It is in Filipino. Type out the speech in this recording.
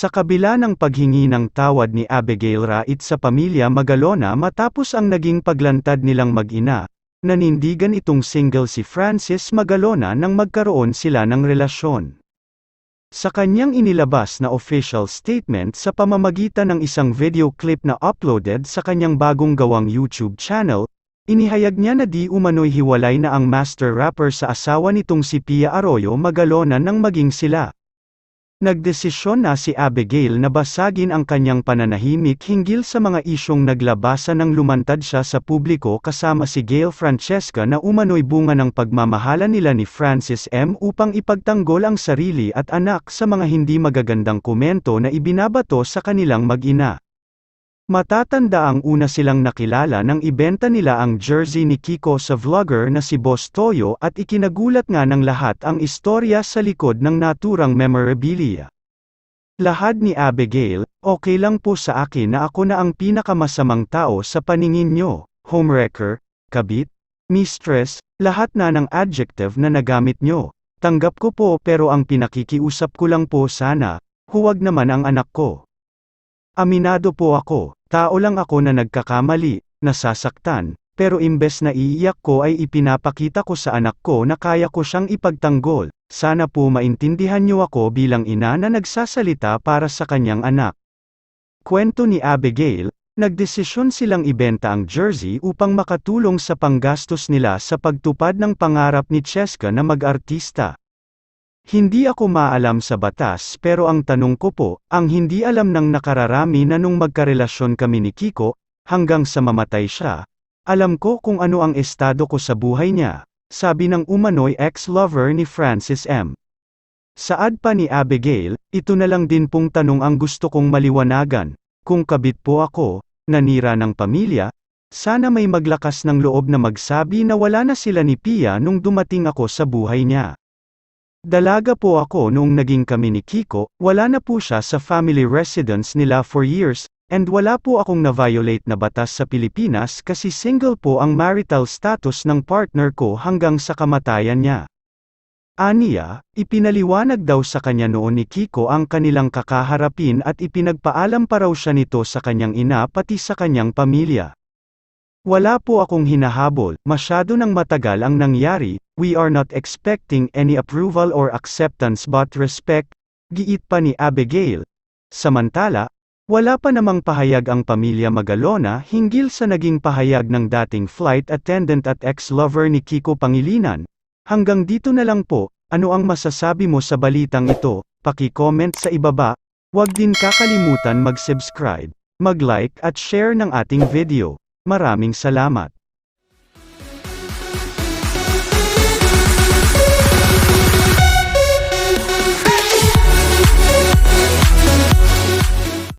Sa kabila ng paghingi ng tawad ni Abigail Rait sa pamilya Magalona matapos ang naging paglantad nilang mag-ina, nanindigan itong single si Francis Magalona nang magkaroon sila ng relasyon. Sa kanyang inilabas na official statement sa pamamagitan ng isang video clip na uploaded sa kanyang bagong gawang YouTube channel, inihayag niya na di umano'y hiwalay na ang master rapper sa asawa nitong si Pia Arroyo Magalona nang maging sila. Nagdesisyon na si Abigail na basagin ang kanyang pananahimik hinggil sa mga isyong naglabasan nang lumantad siya sa publiko kasama si Gail Francesca na umano'y bunga ng pagmamahala nila ni Francis M. upang ipagtanggol ang sarili at anak sa mga hindi magagandang komento na ibinabato sa kanilang mag-ina. Matatanda ang una silang nakilala nang ibenta nila ang jersey ni Kiko sa vlogger na si Boss Toyo at ikinagulat nga ng lahat ang istorya sa likod ng naturang memorabilia. Lahad ni Abigail, okay lang po sa akin na ako na ang pinakamasamang tao sa paningin nyo, homewrecker, kabit, mistress, lahat na ng adjective na nagamit nyo. Tanggap ko po pero ang pinakikiusap ko lang po sana, huwag naman ang anak ko. Aminado po ako, tao lang ako na nagkakamali, nasasaktan, pero imbes na iiyak ko ay ipinapakita ko sa anak ko na kaya ko siyang ipagtanggol, sana po maintindihan niyo ako bilang ina na nagsasalita para sa kanyang anak. Kwento ni Abigail, nagdesisyon silang ibenta ang jersey upang makatulong sa panggastos nila sa pagtupad ng pangarap ni Cheska na mag-artista. Hindi ako maalam sa batas pero ang tanong ko po, ang hindi alam ng nakararami na nung magkarelasyon kami ni Kiko, hanggang sa mamatay siya, alam ko kung ano ang estado ko sa buhay niya, sabi ng umano'y ex-lover ni Francis M. Saad pa ni Abigail, ito na lang din pong tanong ang gusto kong maliwanagan, kung kabit po ako, nanira ng pamilya, sana may maglakas ng loob na magsabi na wala na sila ni Pia nung dumating ako sa buhay niya. Dalaga po ako noong naging kami ni Kiko, wala na po siya sa family residence nila for years, and wala po akong na-violate na batas sa Pilipinas kasi single po ang marital status ng partner ko hanggang sa kamatayan niya. Aniya, ipinaliwanag daw sa kanya noon ni Kiko ang kanilang kakaharapin at ipinagpaalam pa raw siya nito sa kanyang ina pati sa kanyang pamilya. Wala po akong hinahabol, masyado nang matagal ang nangyari, we are not expecting any approval or acceptance but respect, giit pa ni Abigail. Samantala, wala pa namang pahayag ang pamilya Magalona hinggil sa naging pahayag ng dating flight attendant at ex-lover ni Kiko Pangilinan. Hanggang dito na lang po, ano ang masasabi mo sa balitang ito, paki-comment sa ibaba, huwag din kakalimutan mag-subscribe, mag-like at share ng ating video. Maraming salamat.